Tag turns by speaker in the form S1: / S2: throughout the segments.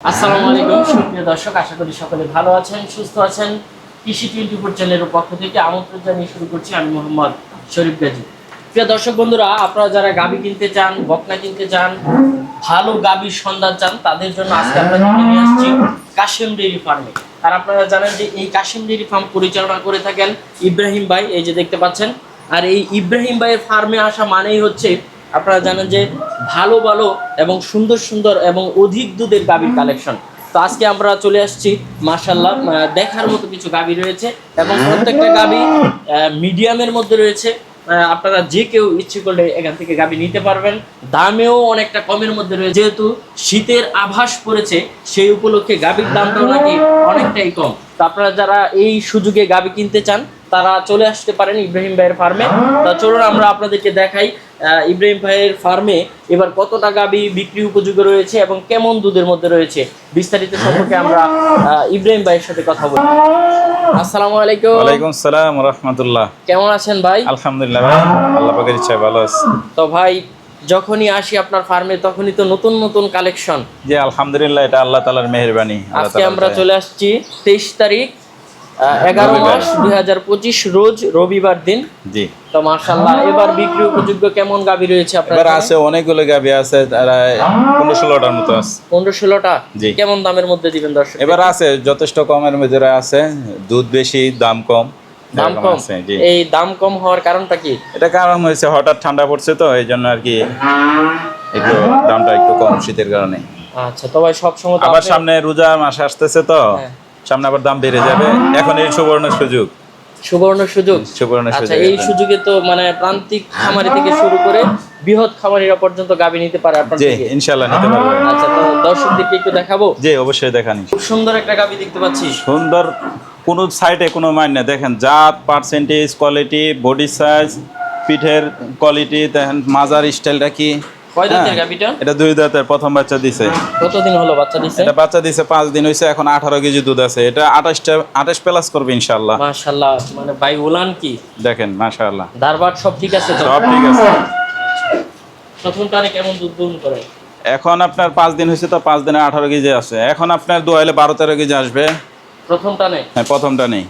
S1: আসসালামু আলাইকুম, সুপ্রিয় দর্শক, আশা করি সকলে ভালো আছেন, সুস্থ আছেন। কৃষি টোয়েন্টি ফোর চ্যানেলের পক্ষ থেকে আমন্ত্রণ জানিয়ে শুরু করছি আমি মোহাম্মদ শরীফ গাজী। প্রিয় দর্শক বন্ধুরা, আপনারা যারা গাবি কিনতে চান, বকনা কিনতে চান, ভালো গাবির সন্ধান চান, তাদের জন্য আজকে আপনাদেরকে নিয়ে আসছি কাশিম ডেইরি ফার্মে। আর আপনারা জানেন যে এই কাশিম ডেইরি ফার্ম পরিচালনা করে থাকেন ইব্রাহিম ভাই, এই যে দেখতে পাচ্ছেন। আর এই ইব্রাহিম ভাইয়ের ফার্মে আসা মানেই হচ্ছে আপনারা জানেন যে ভালো ভালো এবং সুন্দর সুন্দর এবং অধিক দুধের গাভীর কালেকশন তো আজকে আমরা চলে আসছি মার্শাল্লাহ দেখার মতো কিছু গাভী রয়েছে এবং প্রত্যেকটা গাভী মিডিয়ামের মধ্যে রয়েছে। আপনারা যে কেউ ইচ্ছে করলে এখান থেকে গাভী নিতে পারবেন। দামেও অনেকটা কমের মধ্যে রয়েছে। যেহেতু শীতের আভাস পড়েছে, সেই উপলক্ষে গাভীর দামটাও নাকি অনেকটাই কম। তো আপনারা যারা এই সুযোগে গাভী কিনতে চান তারা চলে আসতে পারেন ইব্রাহিম ভাইয়ের ফার্মে। তা চলুন আমরা আপনাদেরকে দেখাই ইব্রাহিম ভাইয়ের ফার্মে এবার কত টাকা বিক্রি উপযোগী রয়েছে এবং কেমন দুধের মধ্যে রয়েছে বিস্তারিত সম্পর্কে আমরা ইব্রাহিম ভাইয়ের সাথে কথা বলি আসসালামু আলাইকুম।
S2: ওয়ালাইকুম সালাম রহমতুল্লাহ।
S1: কেমন আছেন ভাই?
S2: আলহামদুলিল্লাহ ভাই আল্লাহ পাকের ইচ্ছায় ভালো আছে।
S1: তো ভাই যখনই আসি আপনার ফার্মে তখনই তো নতুন নতুন কালেকশন
S2: জি আলহামদুলিল্লাহ এটা আল্লাহ তালার মেহরবানি
S1: আজকে আমরা চলে আসছি তেইশ তারিখ এগারো মাস দুই হাজার পঁচিশ রোজ রবিবার দিন।
S2: জি।
S1: তো মার্শাল্লাহ এবার বিক্রি উপযোগ্য কেমন গাভী রয়েছে আপনার
S2: আছে অনেকগুলো গাবি আছে তারা পনেরো ষোলোটার মতো আছে।
S1: পনেরো ষোলোটা?
S2: জি।
S1: কেমন দামের মধ্যে দিবেন দর্শক?
S2: এবার আছে যথেষ্ট কমের মধ্যে আছে দুধ বেশি দাম কম।
S1: দাম কম? এই দাম কম হওয়ার কারণটা কি?
S2: এটা কারণ হয়েছে হঠাৎ ঠান্ডা পড়ছে তো এই জন্য আর কি একটু দামটা একটু কম শীতের কারণে।
S1: আচ্ছা তো ভাই সবসময় তো
S2: আবার সামনে রোজা মাস আসতেছে তো
S1: হ্যাঁ।
S2: সামনে আবার দাম বেড়ে যাবে। এখন এই সুবর্ণ সুযোগ।
S1: সুবর্ণ সুযোগ?
S2: সুবর্ণ
S1: আচ্ছা এই। সুযোগে তো মানে প্রান্তিক খামারি থেকে শুরু করে বৃহৎ খামারিরা পর্যন্ত গাভী নিতে পারে আপনার
S2: জি
S1: থেকে
S2: ইনশাল্লাহ নিতে পারবে।
S1: আচ্ছা তো দর্শকদেরকে একটু দেখাবো?
S2: জি অবশ্যই দেখানি।
S1: খুব সুন্দর একটা গাভী দেখতে পাচ্ছি।
S2: সুন্দর কোনো সাইডে কোনো মান নেই দেখেন জাত পার্সেন্টেজ কোয়ালিটি বডি সাইজ পিঠের কোয়ালিটি দেখেন মাজার স্টাইলটা কি।
S1: কয় দাঁতের
S2: হ্যাঁ, এটা দুই দাঁতের প্রথম বাচ্চা দিছে।
S1: কতদিন হলো বাচ্চা দিছে?
S2: এটা বাচ্চা দিছে পাঁচ দিন এখন আঠারো কেজি দুধ আছে। এটা আঠাশটা আঠাশ প্লাস করবে ইনশাল্লাহ
S1: মাশাআল্লাহ মানে ভাই উলান কি?
S2: দেখেন মাশাআল্লাহ।
S1: সব ঠিক আছে তো?
S2: সব ঠিক আছে।
S1: প্রথম টানে কেমন দুধ দুন করে?
S2: এখন আপনার পাঁচ দিন হয়েছে তো পাঁচ দিনে আঠারো কেজি আছে। এখন আপনার দু হলে বারো তেরো কেজি আসবে।
S1: প্রথম টানে
S2: হ্যাঁ প্রথমটা নেই।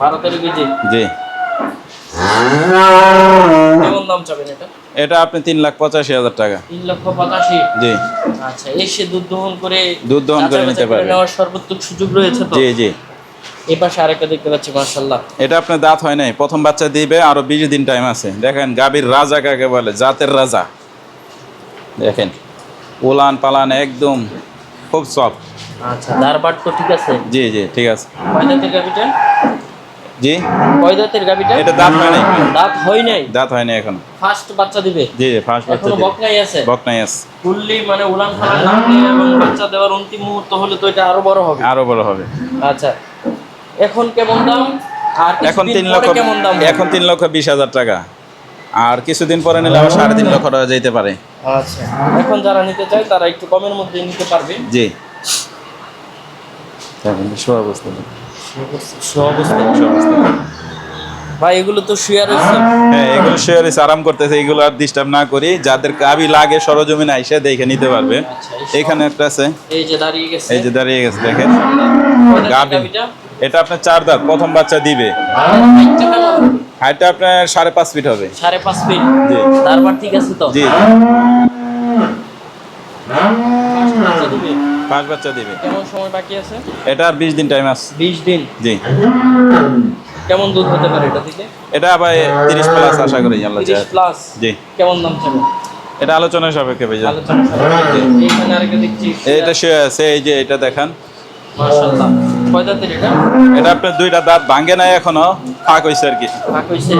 S1: বারো তেরো কেজি?
S2: জি।
S1: কেমন দাম চাবেন এটা?
S2: এটা আপনি তিন লাখ পঁচাশি হাজার টাকা।
S1: তিন লক্ষ পঁচাশি?
S2: জি।
S1: আচ্ছা এসে দুধ দহন করে
S2: দুধ দহন করে নিতে পারবে।
S1: নেওয়ার সর্বোত্তম সুযোগ রয়েছে তো?
S2: জি জি।
S1: এই পাশে আরেকটা দেখতে পাচ্ছি মাশাআল্লাহ।
S2: এটা আপনার দাঁত হয় নাই। প্রথম বাচ্চা দিবে আরও বিশ দিন টাইম আছে। দেখেন গাভীর রাজা কাকে বলে? জাতের রাজা। দেখেন উলান পালান একদম খুব সফট
S1: আচ্ছা তো ঠিক আছে?
S2: জি জি ঠিক আছে।
S1: কয় দাঁতের গাভিটা
S2: জি।
S1: কয় দাঁতের গাভিটা?
S2: এটা দাঁত হয় নাই।
S1: দাঁত হয় নাই?
S2: দাঁত হয় নাই এখনও।
S1: ফার্স্ট বাচ্চা দিবে?
S2: জি ফার্স্ট বাচ্চা দিবে।
S1: বকনাই আছে?
S2: বক নাই আছে।
S1: ফুললি মানে উলান ফালান এবং বাচ্চা দেওয়ার অন্তিম মুহূর্ত হলে তো এটা আরও বড় হবে।
S2: আরও বড় হবে।
S1: আচ্ছা। এখন কেমন দাম? আর
S2: এখন তিন লক্ষ
S1: কেমন দাম
S2: এখন তিন লক্ষ বিশ হাজার টাকা। আর কিছুদিন পরে নিলে আবার সাড়ে তিন লক্ষ টাকা যেতে পারে।
S1: আচ্ছা। এখন যারা নিতে চায় তারা একটু কমের মধ্যে নিতে পারবে।
S2: জি। অবস্থা।
S1: ভাই এগুলো তো শুয়ে রয়েছে
S2: হ্যাঁ এগুলো শেয়ার আরাম করতেছে এগুলো আর ডিস্টার্ব না করি। যাদের গাবি লাগে সরজমিন আইসে দেখে নিতে পারবে।
S1: আচ্ছা,
S2: এখানে একটা আছে।
S1: এই যে দাঁড়িয়ে গেছে।
S2: এই যে দাঁড়িয়ে গেছে দেখেন।
S1: গাভীটা?
S2: এটা আপনার চার দাঁত প্রথম বাচ্চা দিবে।
S1: হাইটটা
S2: আপনার সাড়ে পাঁচ ফিট হবে।
S1: সাড়ে পাঁচ ফিট
S2: জি।
S1: তারপর ঠিক আছে তো?
S2: জি
S1: বাচ্চা দিবে।
S2: পাঁচ বাচ্চা দিবে।
S1: কেমন সময় বাকি আছে?
S2: এটা আর বিশ দিন টাইম আছে।
S1: বিশ দিন?
S2: জি।
S1: কেমন দুধ হতে পারে এটা থেকে
S2: এটা আবার তিরিশ প্লাস আশা করি আল্লাহ
S1: তিরিশ প্লাস
S2: জি।
S1: কেমন দাম চাবে?
S2: এটা আলোচনার সাপেক্ষে ভাইয়া
S1: আলোচনা সাপেক্ষে। এইখানে আরেকটা দেখছি।
S2: এটা সে আছে এই যে এটা দেখান।
S1: মাশাআল্লাহ। কয় দাঁতের এটা?
S2: এটা আপনার দুইটা দাঁত নাই এখনও ফাঁক হয়েছে আর কি।
S1: ফাঁক হইছে।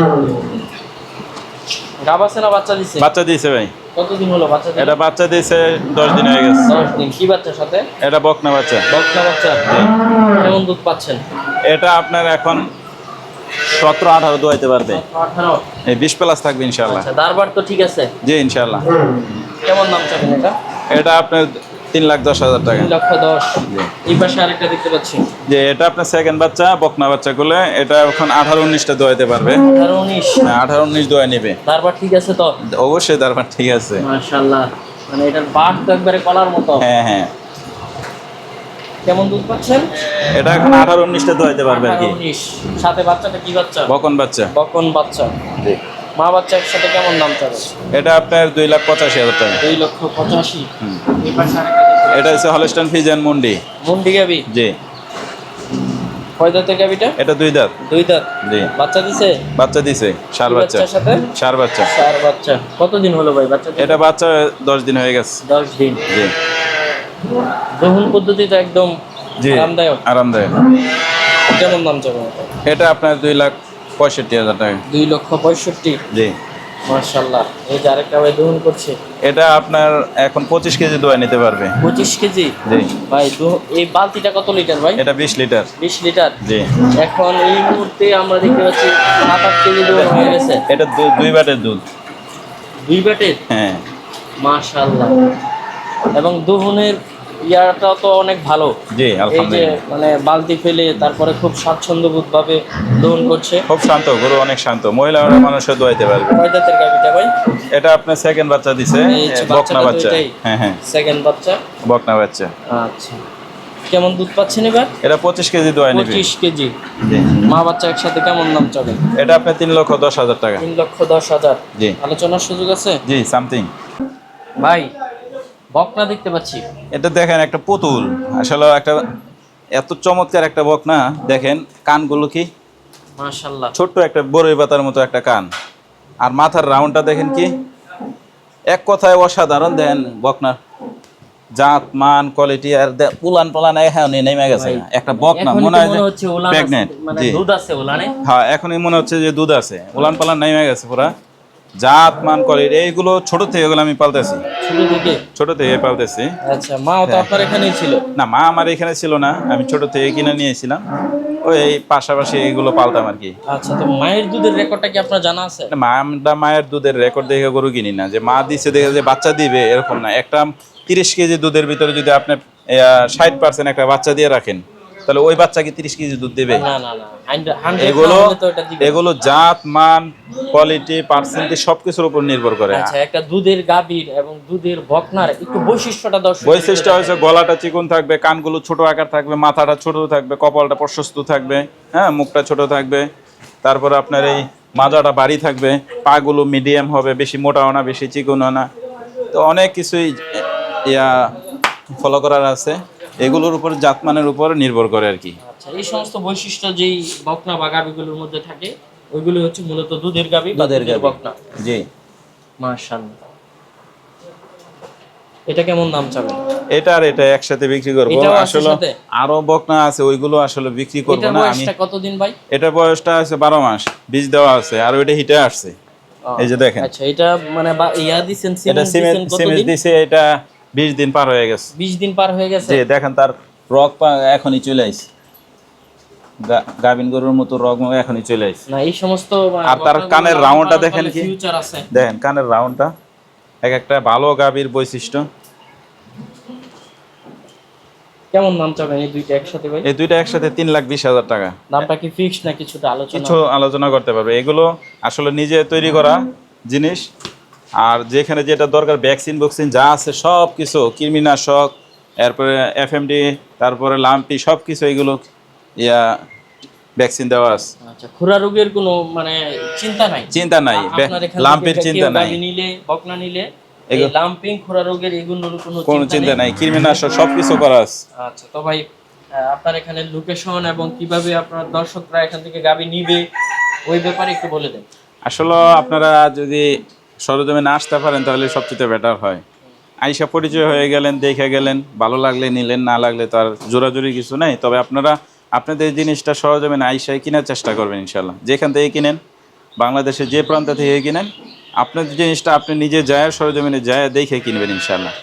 S1: গাব আছে না বাচ্চা দিছে?
S2: বাচ্চা দিয়েছে ভাই।
S1: কতদিন হলো বাচ্চা
S2: এটা বাচ্চা দিয়েছে দশ দিন হয়ে গেছে।
S1: দশ দিন। কি বাচ্চার সাথে?
S2: এটা বকনা বাচ্চা।
S1: বকনা বাচ্চা। কেমন দুধ পাচ্ছেন?
S2: এটা আপনার এখন সতেরো আঠারো দোয়াইতে পারবে। এই বিশ প্লাস থাকবে ইনশাল্লাহ
S1: আচ্ছা দারবার তো ঠিক আছে।
S2: জি ইনশাল্লাহ
S1: কেমন দাম চাবেন এটা?
S2: এটা আপনার তিন লাখ দশ হাজার টাকা।
S1: লক্ষ দশ। এই পাশে আরেকটা দেখতে পাচ্ছি।
S2: যে এটা আপনার সেকেন্ড বাচ্চা বকনা বাচ্চা করলে এটা এখন আঠারো উনিশটা দোয়াইতে পারবে।
S1: আঠারো উনিশ।
S2: আঠারো উনিশ দোয়া নেবে।
S1: দারবার ঠিক আছে তো?
S2: অবশ্যই তারপর ঠিক আছে।
S1: মাশাল্লাহ মানে এটার বাট তো একবারে কলার মতো।
S2: হ্যাঁ হ্যাঁ।
S1: কেমন দুধ পাচ্ছেন?
S2: এটা এখন আঠারো উনিশটা দোয়াইতে পারবে আর কি।
S1: সাথে বাচ্চাটা কি বাচ্চা?
S2: বকন বাচ্চা।
S1: বকন বাচ্চা।
S2: জি।
S1: মা বাচ্চা একসাথে কেমন দাম চাবে?
S2: এটা আপনার দুই লাখ পঁচাশি হাজার টাকা।
S1: দুই লক্ষ পঁচাশি।
S2: এটা হচ্ছে হলস্টান ফিজেন মুন্ডি
S1: মুন্ডি গাবি
S2: জি।
S1: কয় দাঁতের গাবিটা?
S2: এটা দুই দাঁত।
S1: দুই দাঁত।
S2: জি।
S1: বাচ্চা দিছে?
S2: বাচ্চা দিছে সার বাচ্চা।
S1: সাথে?
S2: সার বাচ্চা।
S1: চার বাচ্চা। কতদিন হলো ভাই বাচ্চা
S2: এটা বাচ্চা দশ দিন হয়ে গেছে।
S1: দশ দিন।
S2: জি।
S1: গ্রহণ পদ্ধতিতে একদম আরামদায়ক।
S2: আরামদায়ক।
S1: কেমন দাম চাবে?
S2: এটা আপনার দুই লাখ পঁয়ষট্টি হাজার টাকা।
S1: দুই লক্ষ পঁয়ষট্টি।
S2: জি।
S1: মার্শাল্লাহ এই যে আরেকটা ভাই গ্রহণ করছে।
S2: এটা আপনার এখন পঁচিশ কেজি দোয়া নিতে পারবে।
S1: পঁচিশ কেজি?
S2: জি।
S1: ভাই এই বালতিটা কত লিটার ভাই?
S2: এটা বিশ লিটার।
S1: বিশ লিটার?
S2: জি।
S1: এখন এই মুহূর্তে আমরা দেখতে পাচ্ছি সাত আট কেজি দূর হয়ে গেছে।
S2: এটা দুই বাটের দুধ।
S1: দুই ব্যাটের
S2: হ্যাঁ।
S1: মাশাল্লাহ এবং দোহনের ইয়াটা তো অনেক ভালো।
S2: জি
S1: এই যে মানে বালতি ফেলে তারপরে খুব স্বাচ্ছন্দ্য স্বাচ্ছন্দ্যবোধ ভাবে দহন করছে।
S2: খুব শান্ত গরু অনেক শান্ত। মহিলা মানুষের দোয়াইতে পারবে।
S1: কয় দাঁতের গাভিটা ভাই?
S2: এটা আপনার সেকেন্ড বাচ্চা দিছে। বকনা বাচ্চা। হ্যাঁ হ্যাঁ।
S1: সেকেন্ড বাচ্চা।
S2: বকনা বাচ্চা।
S1: আচ্ছা। কেমন দুধ পাচ্ছেন এবার?
S2: এটা পঁচিশ কেজি দোয়া নিবে।
S1: পঁচিশ কেজি। মা বাচ্চা একসাথে কেমন দাম চলে
S2: এটা আপনার তিন লক্ষ দশ হাজার টাকা।
S1: তিন লক্ষ দশ হাজার।
S2: জি।
S1: আলোচনার সুযোগ আছে?
S2: জি সামথিং
S1: ভাই বকনা দেখতে পাচ্ছি।
S2: এটা দেখেন একটা পুতুল। আসলে একটা এত চমৎকার একটা বকনা। দেখেন কানগুলো কি?
S1: মাশাল্লাহ
S2: ছোট্ট একটা বড়ই পাতার মতো একটা কান। আর মাথার রাউন্ডটা দেখেন কি? এক কথায় অসাধারণ দেন বকনা। জাত মান কোয়ালিটি আর দে- পুলান এখন নেমে গেছে। একটা বকনা মনে হয়
S1: হচ্ছে উলান
S2: প্রেগনেন্ট
S1: মানে দুধ আছে উলানে।
S2: হ্যাঁ এখনই মনে হচ্ছে যে দুধ আছে। উলান পালান নেমে গেছে পুরা। জাত মান কোয়ালিটি এইগুলো ছোট থেকে এগুলো আমি পালতেছি।
S1: শুরু থেকে?
S2: ছোট থেকে পালতেছি।
S1: আচ্ছা মাও তো আপনার এখানেই ছিল?
S2: না মা আমার এখানে ছিল না আমি ছোট থেকে কিনে নিয়েছিলাম। ওই এই পাশাপাশি এগুলো পালতাম আর কি।
S1: আচ্ছা তো মায়ের দুধের রেকর্ডটা কি আপনার জানা আছে?
S2: মা আমরা মায়ের দুধের রেকর্ড দেখে গরু কিনি না। যে মা দিচ্ছে দেখে যে বাচ্চা দিবে এরকম না। একটা তিরিশ কেজি দুধের ভিতরে যদি আপনি ষাট পার্সেন্ট একটা বাচ্চা দিয়ে রাখেন তাহলে ওই বাচ্চা কি তিরিশ কেজি দুধ দেবে? এগুলো এগুলো জাত মান কোয়ালিটি পার্সেন্টেজ সবকিছুর উপর নির্ভর করে।
S1: আচ্ছা একটা দুধের গাভীর এবং দুধের বকনার একটু বৈশিষ্ট্যটা দর্শক
S2: বৈশিষ্ট্য হচ্ছে গলাটা চিকন থাকবে কানগুলো ছোট আকার থাকবে মাথাটা ছোট থাকবে কপালটা প্রশস্ত থাকবে হ্যাঁ মুখটা ছোট থাকবে। তারপর আপনার এই মাজাটা বাড়ি থাকবে পাগুলো মিডিয়াম হবে বেশি মোটাও না বেশি চিকনও না। তো অনেক কিছুই ইয়া ফলো করার আছে। এগুলোর উপর জাতমানের উপর নির্ভর করে আর কি।
S1: আচ্ছা এই সমস্ত বৈশিষ্ট্য যেই বকনা বা গাভীগুলোর মধ্যে থাকে ওইগুলো হচ্ছে মূলত দুধের গাভী বা
S2: দুধের
S1: বকনা।
S2: জি।
S1: মাশাআল্লাহ। এটা কেমন দাম চাবেন?
S2: এটা আর এটা একসাথে বিক্রি করব। আসলে আরও বকনা আছে ওইগুলো আসলে বিক্রি করব না। আমি
S1: বয়সটা কতদিন ভাই?
S2: এটার বয়সটা আছে বারো মাস। বীজ দেওয়া আছে আর ওইটা হিটে আসছে। এই যে দেখেন।
S1: আচ্ছা এটা মানে ইয়া দিছেন
S2: এটা
S1: সিমেন্ট দিছেন কতদিন?
S2: এটা বিশ দিন পার হয়ে গেছে।
S1: 20 দিন পার হয়ে গেছে?
S2: দেখেন তার রক এখনই চলে আইছে। গা- গাভিন গরুর মতো রক এখনই চলে আইছে।
S1: না এই সমস্ত
S2: আর তার কানের রাউন্ডটা দেখেন কি?
S1: ফিউচার আছে।
S2: দেখেন কানের রাউন্ডটা। এক একটা ভালো গাভীর বৈশিষ্ট্য।
S1: কেমন চাবেন এই দুইটা একসাথে ভাই?
S2: এই দুইটা একসাথে তিন লাখ বিশ হাজার টাকা।
S1: দামটা কি ফিক্সড না কিছুটা আলোচনা?
S2: কিছু আলোচনা করতে পারবে। এগুলো আসলে নিজে তৈরি করা জিনিস। আর যেখানে যেটা দরকার ভ্যাকসিন ভ্যাকসিন যা আছে সব কিছু কৃমিনাশক এরপরে এফএমডি তারপরে লাম্পি সব কিছু এগুলো ইয়া ভ্যাকসিন দেওয়া আছে।
S1: আচ্ছা খুরা রোগের কোনো মানে চিন্তা নাই?
S2: চিন্তা নাই লাম্পের চিন্তা নাই।
S1: নিলে বকনা নিলে এই লাম্পিং খুরা রোগের এগুলোর কোনো
S2: কোনো চিন্তা নাই কৃমিনাশক সব কিছু করা আছে।
S1: আচ্ছা তো ভাই আপনার এখানে লোকেশন এবং কীভাবে আপনার দর্শকরা এখান থেকে গাবি নিবে ওই ব্যাপারে একটু বলে দেন।
S2: আসলে আপনারা যদি সরজমিনে আসতে পারেন তাহলে সবচেয়ে বেটার হয়। আইসা পরিচয় হয়ে গেলেন, দেখে গেলেন, ভালো লাগলে নিলেন, না লাগলে তো আর জোরাজুরি কিছু নাই। তবে আপনারা, আপনাদের জিনিসটা সরজমিনে আইসায় কেনার চেষ্টা করবেন ইনশাল্লাহ যেখান থেকে কিনেন, বাংলাদেশের যে প্রান্ত থেকে কিনেন, আপনাদের জিনিসটা আপনি নিজে যায় সরজমিনে যায় দেখে কিনবেন ইনশাল্লাহ